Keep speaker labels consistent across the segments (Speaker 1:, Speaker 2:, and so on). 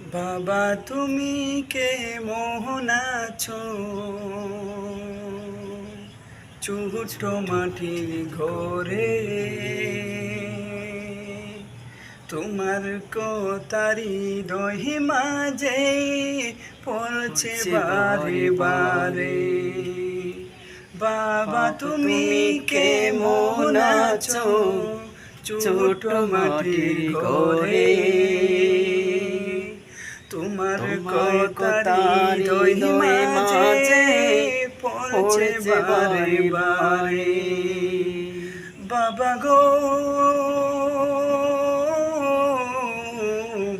Speaker 1: বাবা তুমি কে মোহন আছো? ছোট মাটির ঘরে। তোমার কোতারি দহি মাঝে পড়ছে বারে বারে বাবা তুমি কে মোহন আছো? ছোট মাটির ঘরে। তোমার কোতারি দহি মাঝে পড়ছে বারে বারে। বাবা গো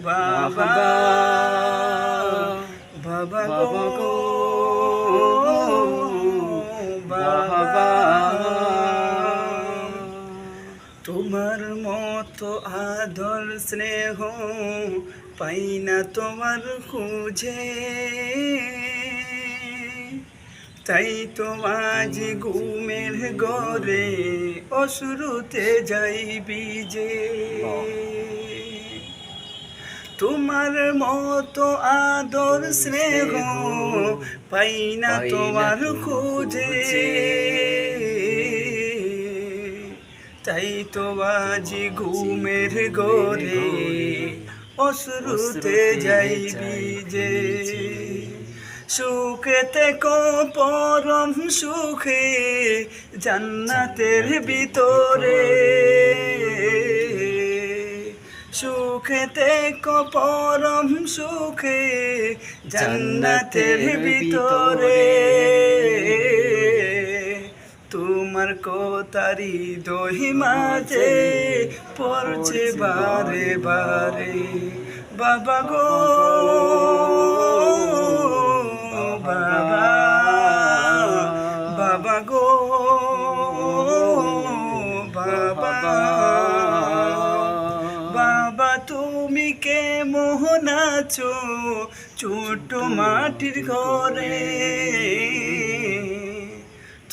Speaker 1: বাবা তোমার মতো আদর স্নেহ পাই না তোমার খুঁজে। তাই তো আজ ঘুমের গরে অশ্রুতে যাইবি যে তোমার মতো আদর স্নেহ পাই না তোমার খুঁজে। তাই তো আজ ঘুমের গোরে অশ্রুতে যাইবি যে সুখেতে কো পরম সুখে জান্নাতের ভিতরে। সুখেতে কো পরম সুখে জান্নাতের ভিতরে। তোমার কোতারি দহি মাঝে পড়ছে বারে বারে বাবা গো বাবা বাবা গো বাবা বাবা তুমি কে মোহন আছো? ছোট মাটির ঘরে।